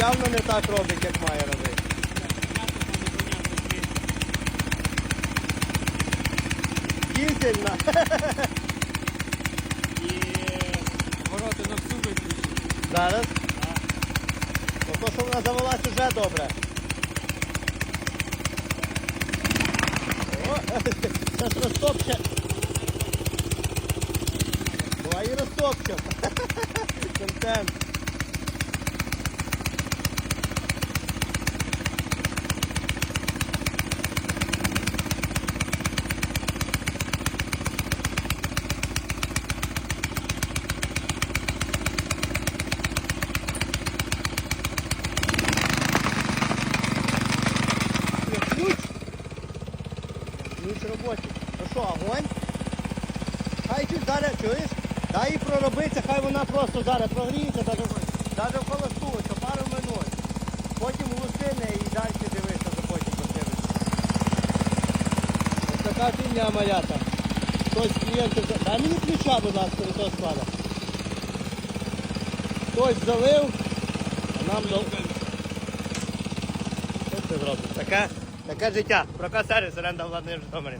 явно не так робить, як має робити. Ворота на всю виключені. Зараз. Ну, то, що вона завелась уже добре. О, зараз розтопче. Давай і розтопче. Контент. Ключ робочий. Ну що, огонь? Хай чуть зараз, чуєш? Дай їй проробиться, хай вона просто зараз прогріється, даже в холосту, що пару минут. Потім глушини і далі дивися, за потім подивишся. Ось така фігня малята. Хтось клієнтів... Дай мені ключа, будь ласка, від того склада. Хтось залив, а нам. Що це зробить? Таке, таке життя. Прокат сервіс, оренда владної Житомирі.